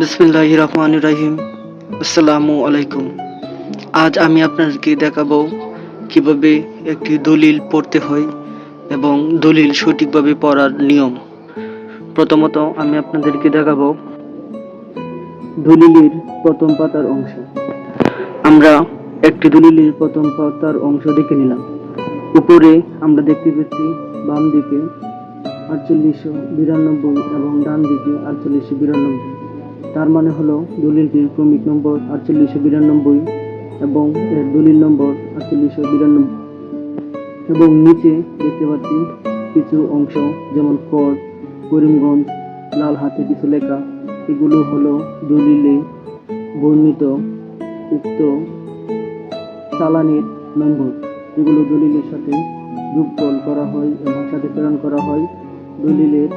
বিসমিল্লাহ রহমান রাহিম আসসালামু আলাইকুম। আজ আমি আপনাদেরকে দেখাবো কীভাবে একটি দলিল পড়তে হয় এবং দলিল সঠিকভাবে পড়ার নিয়ম। প্রথমত আমি আপনাদেরকে দেখাবো দলিলের প্রথম পাতার অংশ। আমরা একটি দলিলের প্রথম পাতার অংশ দেখে নিলাম। উপরে আমরা দেখতে পাচ্ছি বাম দিকে আটচল্লিশশো বিরানব্বই এবং ডান দিকে আটচল্লিশশো বিরানব্বই। তার মানে হলো দলিলটির ক্রমিক নম্বর আটচল্লিশশো বিরানব্বই এবং এর দলিল নম্বর আটচল্লিশশো বিরানব্বই। এবং নিচে দেখতে পাচ্ছি কিছু অংশ, যেমন কর, করিমগঞ্জ, লাল হাতে কিছু লেখা। এগুলো হলো দলিলে বর্ণিত উক্ত চালানের নম্বর। এগুলো দলিলের সাথে যুগল করা হয় এবং সাথে প্রেরণ করা হয়। দলিলের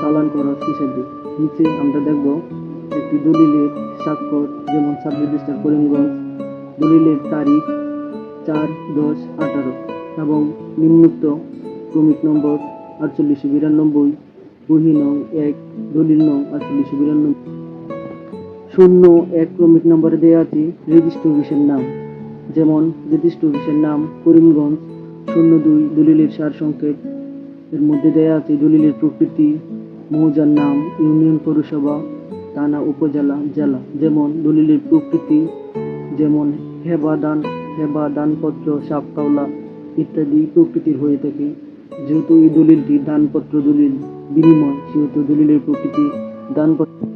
চালান করার হিসেবে নিচে আমরা দেখব একটি দলিলের স্বাক্ষর, যেমন সাব রেজিস্টার করিমগঞ্জ, দলিলের তারিখ চার দশ আঠারো এবং নিম্নোক্ত ক্রমিক নম্বর আটচল্লিশশো বিরানব্বই, বহি নং এক, দলিল নং আটচল্লিশশো বিরানব্বই। শূন্য এক ক্রমিক নম্বরে দেওয়া আছে রেজিস্ট্রি অফিসের নাম। যেমন রেজিস্ট্রি অফিসের নাম করিমগঞ্জ, শূন্য দুই দলিলের সার সংকেত। এর মধ্যে দেওয়া আছে দলিলের প্রকৃতি, মৌজার নাম, ইউনিয়ন পৌরসভা থানা উপজেলা, জেলা। যেমন দলিলের প্রকৃতি, যেমন হেবা দান হেবা দানপত্র সাপকাওলা ইত্যাদি প্রকৃতির হয়ে থাকে। যেহেতু এই দলিলটি দানপত্র দলিল বিনিময়, সেহেতু দলিলের প্রকৃতি দানপত্র।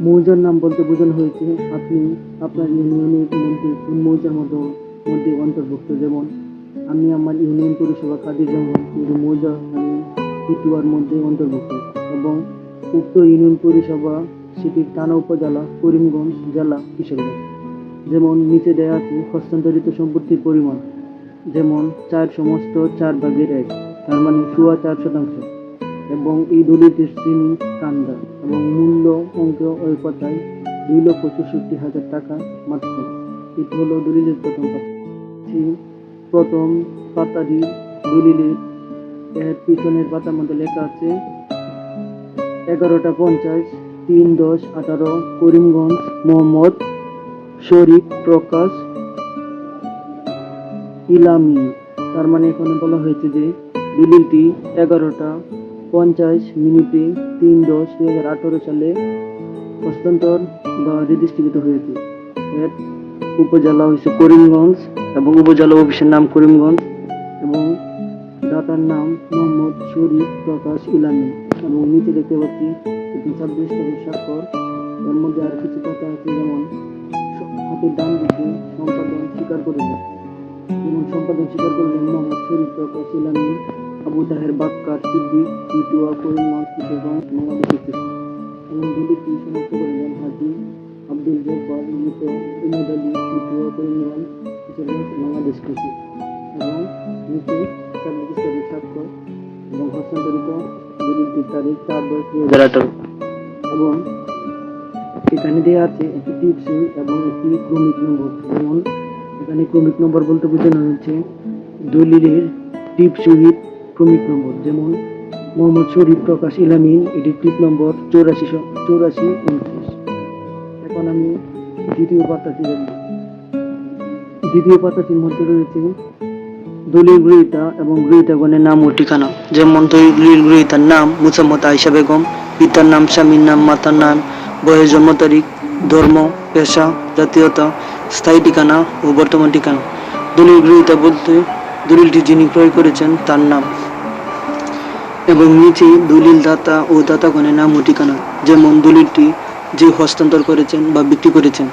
মৌজার নাম বলতে বোঝানো হয়েছে, আপনি আপনার ইউনিয়নের মধ্যে কোন মৌজার মতো মধ্যে অন্তর্ভুক্ত। যেমন, আমি আমার ইউনিয়ন পরিষেবা কাজের জন্য মৌজা আমি ইটুয়ার মধ্যে অন্তর্ভুক্ত এবং উক্ত ইউনিয়ন পরিষেবা সেটির থানা উপজেলা, করিমগঞ্জ জেলা কিশোরগঞ্জ যেমন নিচে দেওয়া আছে, হস্তান্তরিত সম্পত্তির পরিমাণ। যেমন চার সমস্ত চার ভাগের এক, তার মানে সোয়া চার শতাংশ। এবং এই দলিলটির শ্রেণি কান্দা এবং মূল্য অঙ্ক ওই কথায় দুই লক্ষ চৌষট্টি হাজার টাকা মাত্র। এটি হলো দলিলের প্রথম পাতা। প্রথম পাতাটি দলিলের এর পিছনের পাতার মধ্যে লেখা আছে এগারোটা পঞ্চাশ, তিন দশ, আঠারো, করিমগঞ্জ, মোহাম্মদ শরীফ প্রকাশ ইলামি। তার মানে এখানে বলা হয়েছে যে দলিলটি এগারোটা পঞ্চাশ মিনিটে তিন দশ দুই হাজার আঠারো সালে হস্তান্তর বা রেজিস্ট্রিকৃত হয়েছে। এর উপজেলা হয়েছে করিমগঞ্জ এবং উপজেলা অফিসের নাম করিমগঞ্জ এবং দাতার নাম মোহাম্মদ শরীফ প্রকাশ ইলামি। এবং নিচে দেখতে পাচ্ছি এটি ছাব্বিশ তারিখ স্বাক্ষর। এর মধ্যে আর কিছু কথা আছে, যেমন, হাতের ডান দিকে সম্পাদন স্বীকার করিলেন যেমন, সম্পাদন স্বীকার করলেন মোহাম্মদ শরীফ প্রকাশ ইলামি আবু তাহের বাক্কার সিদ্দিক ইটুয়া করিমগঞ্জ কিশোরগঞ্জ কৃষি এবং দলিতটি শনাক্ত করলেন? হাজি আব্দুল জব্বার, মৃত উমেদ আলী ইটুয়া করিমগঞ্জ কিশোরগঞ্জ বাংলাদেশ কৃষি। এবং ছাব্বিশ তারিখ স্বাক্ষর এবং হস্তান্তরিত দলিতটির তারিখ চার এবং এখানে দেওয়া আছে একটি এবং একটি ক্রমিক নম্বর। যেমন এখানে ক্রমিক নম্বর বলতে বোঝানো হয়েছে দলিলের টিপ সহিত ক্রমিক নম্বর। যেমন মোহাম্মদ শরীফ, প্রকাশ, ইলামিন এটির টিপ নম্বর, চৌরাশি চৌরাশি উনত্রিশ। এখন আমি দ্বিতীয় পাতাটি দ্বিতীয় পাতাটির মধ্যে রয়েছে দলিল গ্রহীতা এবং গ্রহীতাগণের নাম ও ঠিকানা। যেমন দলিল গ্রহীতার নাম মুসাম্মদ আয়সা বেগম, পিতার নাম স্বামীর নাম, মাতার নাম বয়স জন্ম তারিখ, ধর্ম, পেশা, জাতীয়তা, স্থায়ী ঠিকানা ও বর্তমান ঠিকানা। দলিল গ্রহীতা বলতে দলিলটি যিনি ক্রয় করেছেন তার নাম। এবং নিচে দলিল দাতা ও দাতাগণের নাম ও ঠিকানা। যেমন দলিলটি যে হস্তান্তর করেছেন বা বিক্রি করেছেন।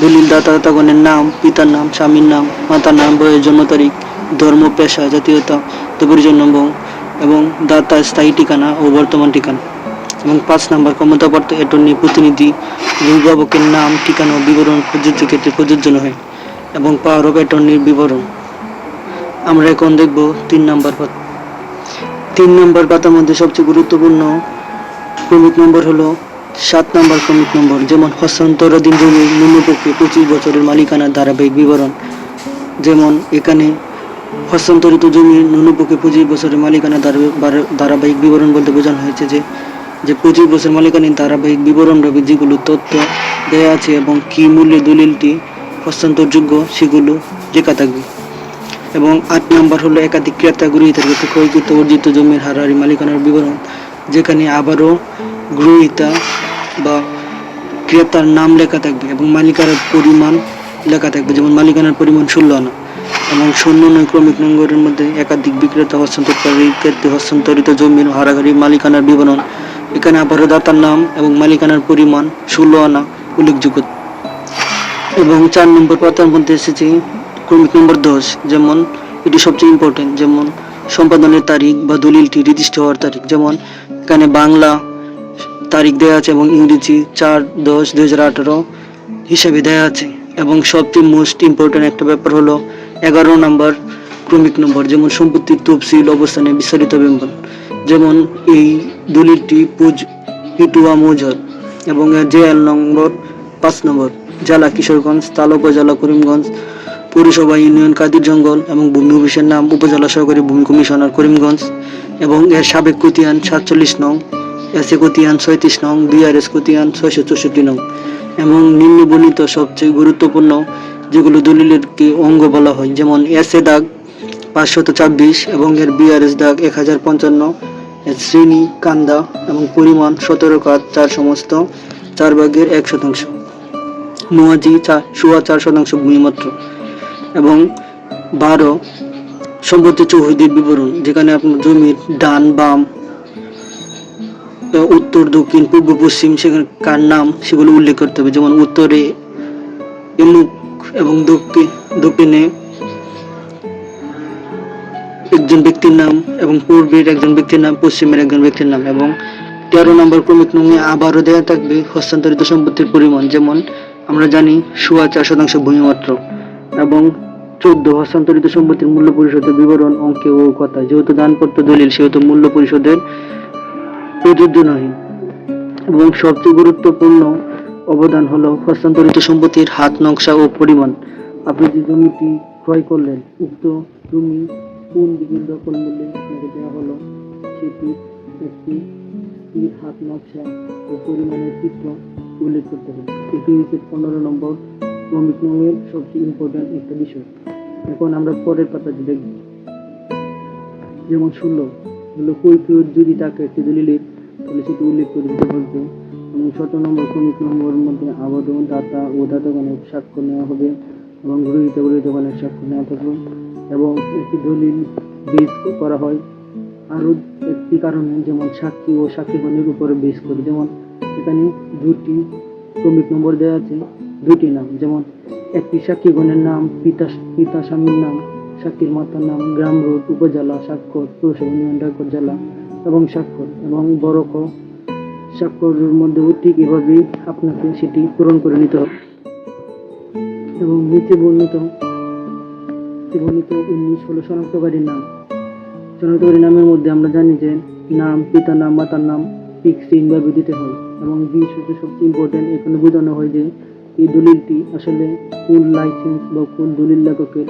দলিল দাতা দাতাগণের নাম, পিতার নাম, স্বামীর নাম, মাতার নাম বয়স জন্ম তারিখ ধর্ম, পেশা, জাতীয়তা পরিচয় নম্বর এবং দাতা, স্থায়ী ঠিকানা ও বর্তমান ঠিকানা। এবং পাঁচ নম্বর ক্ষমতাপ্রাপ্ত অ্যাটর্নি প্রতিনিধি, অভিভাবকের নাম, ঠিকানা বিবরণ প্রযোজ্য ক্ষেত্রে প্রযোজ্য নয় এবং পাওয়ার অফ অ্যাটর্নির বিবরণ। আমরা এখন দেখব তিন নম্বর পাতা তিন নম্বর পাতার মধ্যে সবচেয়ে গুরুত্বপূর্ণ ক্রমিক নম্বর হলো সাত নম্বর ক্রমিক নম্বর, যেমন হস্তান্তরাধীন জমি, নিম্নপক্ষে পঁচিশ বছরের মালিকানার ধারাবাহিক বিবরণ। যেমন এখানে হস্তান্তরিত জমি ন্যূনপক্ষে পঁচিশ বছরের মালিকানা ধারাবাহিক বিবরণ বলতে বোঝানো হয়েছে যে যে পঁচিশ বছর মালিকানাধীন ধারাবাহিক বিবরণ রবে যেগুলো তথ্য দেওয়া আছে এবং কি মূল্যে দলিলটি হস্তান্তরযোগ্য সেগুলো লেখা থাকবে এবং আট নাম্বার হলো একাধিক ক্রেতা গৃহীতার ক্ষেত্রে ক্রয়কৃত অর্জিত জমির হারাহারি মালিকানার বিবরণ, যেখানে আবারও গ্রহীতা বা ক্রেতার নাম লেখা থাকবে এবং মালিকানার পরিমাণ লেখা থাকবে, যেমন মালিকানার পরিমাণ ষোলো আনা। এবং শূন্য নয় ক্রমিক মধ্যে একাধিক বিক্রেতা হস্তান্তরকারীর হস্তান্তরিত জমির হারাহারি মালিকানার বিবরণ। এখানে আবারও দাতার নাম এবং মালিকানার পরিমাণ ষোলো আনা উল্লেখযোগ্য। এবং চার নম্বর পাতার মধ্যে এসেছে ক্রমিক নম্বর দশ, যেমন এটি সবচেয়ে ইম্পর্টেন্ট যেমন সম্পাদনের তারিখ বা দলিলটি রেজিস্টার হওয়ার তারিখ, যেমন এখানে বাংলা তারিখ দেওয়া আছে এবং ইংরেজি চার দশ দুই হাজার আঠারো হিসেবে দেওয়া আছে। এবং সবচেয়ে মোস্ট ইম্পর্টেন্ট একটা ব্যাপার হলো এগারো নম্বর ক্রমিক নম্বর, যেমন সম্পত্তির তফসিল অবস্থানে বিস্তারিত বিবরণ যেমন এই দলিলটি পুজ পিটুয়া মৌজার এবং জেএল নম্বর পাঁচ নম্বর। জেলা, কিশোরগঞ্জ তালুক উপজেলা, করিমগঞ্জ পৌরসভা, ইউনিয়ন, কাদির জঙ্গল এবং ভূমি অফিসের নাম উপজেলা সহকারী ভূমি কমিশনার করিমগঞ্জ এবং এর সাবেক কতিয়ান সাতচল্লিশ নং এস এ কতিয়ান ছয়ত্রিশ নং বিআরএস কতিয়ান ছয়শো চৌষট্টি নং এবং নিম্নবর্ণিত সবচেয়ে গুরুত্বপূর্ণ যেগুলো দলিলের কি অঙ্গ বলা হয়, যেমন এস এ দাগ পাঁচশত ছাব্বিশ এবং এর বিআরএস দাগ এক হাজার পঞ্চান্ন শ্রেণি, কান্দা এবং পরিমাণ সতেরো কাজ চার সমস্ত, চার ভাগের এক শতাংশ। নোয়াজি চার সোয়া চার শতাংশ ভূমিমাত্র। এবং বারো, সম্পত্তি চৌহদির বিবরণ, যেখানে আপনার জমির ডান, বাম, উত্তর, দক্ষিণ, পূর্ব, পশ্চিম সেখানে কার নাম, সেগুলো উল্লেখ করতে হবে, যেমন উত্তরে এমুক এবং দক্ষিণ দক্ষিণে একজন ব্যক্তির নাম এবং পূর্বের একজন ব্যক্তির নাম, পশ্চিমের একজন ব্যক্তির নাম এবং তেরো নম্বর ক্রমিক নামে আবারও দেওয়া থাকবে হস্তান্তরিত সম্পত্তির পরিমাণ। যেমন আমরা জানি, সোয়া চার শতাংশ ভূমিমাত্র এবং চোদ্দ হস্তান্তরিত সম্পত্তির মূল্য পরিশোধের বিবরণ, অঙ্কে ও কথা। যেহেতু দানপত্র দলিল, সেহেতু মূল্য পরিশোধের প্রযোজ্য নয় এবং সবচেয়ে গুরুত্বপূর্ণ অবদান হলো হস্তান্তরিত সম্পত্তির হাত, নকশা ও পরিমাণ। আপনি যে জমিটি ক্রয় করলেন, উক্ত জমি কোন দিকের দখল মূল্যে আপনাকে দেওয়া হলো, সেটি একটি হাত, নকশা ও পরিমাণের চিত্র উল্লেখ করতে হবে। এটি হচ্ছে পনেরো নম্বর ক্রমিক নঙের সবচেয়ে ইম্পর্ট্যান্ট একটা বিষয়। এখন আমরা পরের পাতাটি দেখব। যেমন ষোলো, হলো কৈফিয়ত যদি তাকে একটি দলিলের তাহলে সেটি উল্লেখ করে দিতে বলতে সতেরো নম্বর ক্রমিক নম্বরের মধ্যে আবেদন দাতা ও দাতাগণের স্বাক্ষর নেওয়া হবে এবং গৃহীত গৃহীতগণের স্বাক্ষর নেওয়া থাকবে এবং একটি দলিল বেস করা হয়। আরও একটি কারণে যেমন সাক্ষী ও সাক্ষীগণের উপরে বেস করে যেমন এখানে দুটি ক্রমিক নম্বর দেওয়া আছে, দুটি নাম, যেমন একটি সাক্ষীগণের নাম, পিতা পিতা স্বামীর নাম, সাক্ষীর মাতার নাম, গ্রাম রোড, উপজেলা স্বাক্ষর পৌরসভা ডাকঘর জেলা এবং স্বাক্ষর এবং বড় স্বাক্ষরের মধ্যেও ঠিক আপনাকে সেটি পূরণ করে নিতে হবে। এবং নিচে বর্ণিত বর্ণিত উনিশ হলো শনাক্তকারীর নাম। শনাক্তকারী নামের মধ্যে আমরা জানি যে নাম, পিতার নাম, মাতার নাম, ঠিক সেইভাবে দিতে হয়। এবং বিশ হচ্ছে সবচেয়ে ইম্পর্টেন্ট এখানে বোঝানো হয় যে এই দলিলটি আসলে কোন লাইসেন্স বা কোন দলিল লেখকের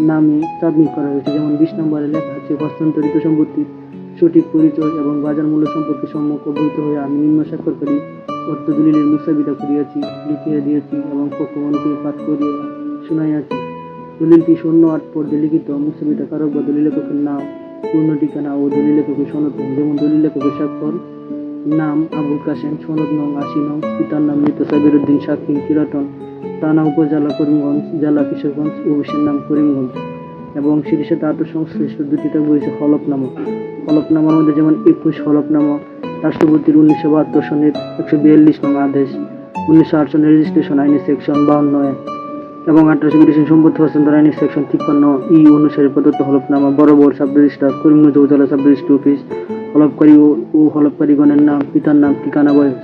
নামে সাবমিট করা হয়েছে। যেমন বিশ নম্বরে লেখা আছে, হস্তান্তরিত সম্পত্তির সঠিক পরিচয় এবং বাজার মূল্য সম্পর্কে সম্যক অবহিত হয়ে আমি নিম্ন স্বাক্ষরকারী অর্থ দলিলের মুসাবিদা করিয়াছি, লিখিয়া দিয়েছি এবং পক্ষগণকে পাঠ করিয়া শুনাইয়াছি। দলিলটি শূন্য আট পর্যায়ে লিখিত, মুসাবিদা কারক বা দলিল লেখকের নাম, পূর্ণ ঠিকানা ও দলিল লেখকের সনদ যেমন দলিল লেখকের স্বাক্ষর, নাম আবুল কাসেম সনদ নং আশি নং, পিতার নাম মৃত সাবিরুদ্দিন সাক্ষী কিরাটন থানা উপজেলা করিমগঞ্জ, জেলা কিশোরগঞ্জ অফিসের নাম করিমগঞ্জ। এবং সেটির সাথে আটক সংশ্লিষ্ট দুটি থাকবে হয়েছে হলফনামা। হলফনামার মধ্যে যেমন একুশ হলফনামা, রাষ্ট্রপতির উনিশশো বাহাত্তর সনের একশো বিয়াল্লিশ নং আদেশ, উনিশশো আট সনের রেজিস্ট্রেশন আইনের সেকশন বাউন্ন এক এবং আঠারোশো বিরাশি সম্পত্তি হস্তান্তর আইনের সেকশন তিপ্পান্ন ই অনুসারে প্রদত্ত হলফনামা, বরাবর সাব রেজিস্ট্রার করিমগঞ্জ উপজেলা সাব রেজিস্ট্রি অফিস, হলফকারী ও ও হলফকারীগণের নাম, পিতার নাম, ঠিকানা, বয়স।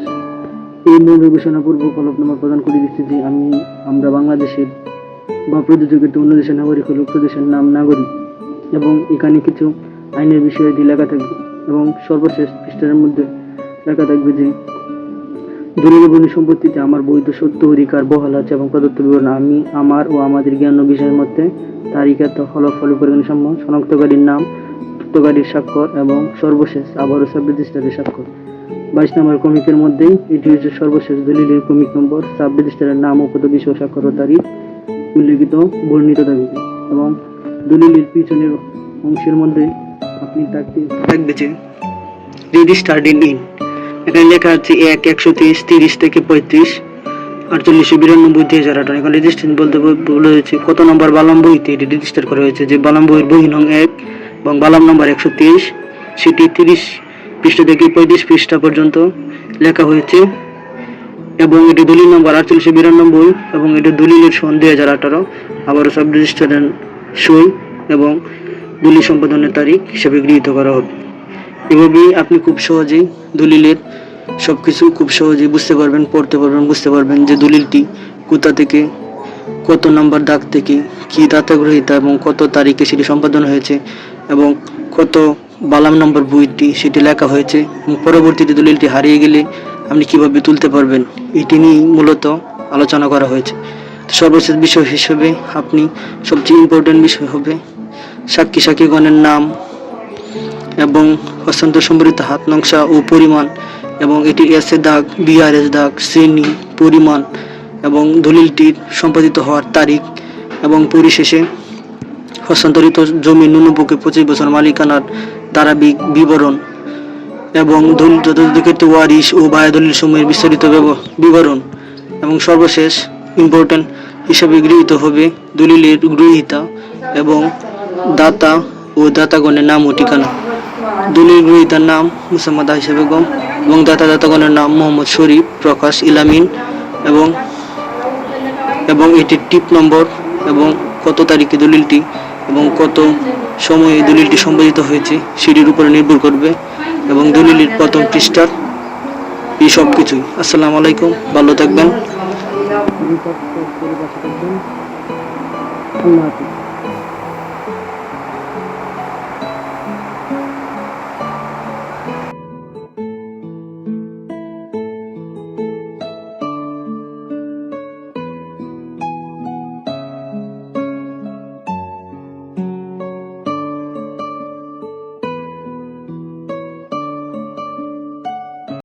এই মূল ঘোষণাপূর্বক হলফনামা প্রদান করে দিচ্ছি যে আমি, আমরা বাংলাদেশের বা প্রতিযোগিতা অন্য দেশের নাগরিক হল, উক্ত দেশের নাম নাগরিক। এবং এখানে কিছু আইনের বিষয়াদি লেখা থাকবে। এবং সর্বশেষ পৃষ্ঠার মধ্যে লেখা থাকবে যে দলীয় সম্পত্তিতে আমার বৈধ সত্য অধিকার বহাল আছে এবং প্রদত্ত বিবরণ। আমি, আমার ও আমাদের জ্ঞান বিষয়ের মধ্যে তারিখাত ফল পরিগণনা সম্মান শনাক্তকারীর নাম, তথ্যকারীর স্বাক্ষর এবং সর্বশেষ আবারও সাব রেজিস্ট্রারের স্বাক্ষর। বাইশ নম্বর কমিকের মধ্যেই এটি হচ্ছে সর্বশেষ দলিলের কমিক নম্বর। সাব রেজিস্টারের নাম ও পদবি সহ স্বাক্ষর তারিখ। উল্লেখিত, বর্ণিত দাবিতে এবং দলিলের পিছনের অংশের মধ্যে আপনি থাকবে যে রেজিস্টার্ড ইন ইন এখানে লেখা আছে এক, একশো তেইশ, তিরিশ থেকে পঁয়ত্রিশ আটচল্লিশশো বিরানব্বই, দুই হাজার আঠারো এখানে রেজিস্ট্রেশন বলতে বলা হয়েছে কত নম্বর বালাম বইতে এটি রেজিস্টার করা হয়েছে? যে বালাম বইয়ের বই নং এক এবং বালাম নম্বর একশো তেইশ, সেটি তিরিশ পৃষ্ঠা থেকে পঁয়ত্রিশ পৃষ্ঠা পর্যন্ত লেখা হয়েছে। এবং এটি দলিল নম্বর আটচল্লিশশো বিরানব্বই এবং এটি দলিলের সন দুই হাজার আঠারো। আবারও সাব রেজিস্ট্রারের সই এবং দলিল সম্পাদনের তারিখ হিসেবে গৃহীত করা হবে। এভাবেই আপনি খুব সহজেই দলিলের সব কিছু খুব সহজেই বুঝতে পারবেন, পড়তে পারবেন, বুঝতে পারবেন যে দলিলটি কোথা থেকে, কত নম্বর দাগ থেকে কি দাতাগ্রহিতা এবং কত তারিখে সেটি সম্পাদন হয়েছে এবং কত বালাম নম্বর বইটি সেটি লেখা হয়েছে এবং পরবর্তীতে দলিলটি হারিয়ে গেলে আপনি কীভাবে তুলতে পারবেন? এটি নিয়েই মূলত আলোচনা করা হয়েছে। সর্বশেষ বিষয় হিসেবে আপনি সবচেয়ে ইম্পর্টেন্ট বিষয় হবে সাক্ষী সাক্ষীগণের নাম এবং হস্তান্তর সম্বলিত হাত, নকশা ও পরিমাণ এবং এটি এস এ দাগ বিআরএস দাগ, শ্রেণি, পরিমাণ এবং দলিলটির সম্পাদিত হওয়ার তারিখ এবং পরিশেষে হস্তান্তরিত জমি ন্যূনপক্ষে পঁচিশ বছর মালিকানার ধারাবাহিক বিবরণ এবং দলিল ক্ষেত্রে ওয়ারিশ ও বায়া দলিল সমূহের বিস্তারিত বিবরণ এবং সর্বশেষ ইম্পর্টেন্ট হিসাবে গৃহীত হবে দলিলের গ্রহীতা এবং দাতা ও দাতাগণের নাম ও ঠিকানা। দলিল গ্রহীতার নাম মুসাম্মদ আয়সা বেগম এবং দাতা দাতাগণের নাম মোহাম্মদ শরীফ প্রকাশ ইলামিন এবং এবং এটির টিপ নম্বর এবং কত তারিখে দলিলটি এবং কত সময়ে দলিলটি সম্পাদিত হয়েছে সেটির উপরে নির্ভর করবে। এবং দলিলের প্রথম পৃষ্ঠার এই সব কিছুই আসসালামু আলাইকুম ভালো থাকবেন। আল্লাহ হাফিজ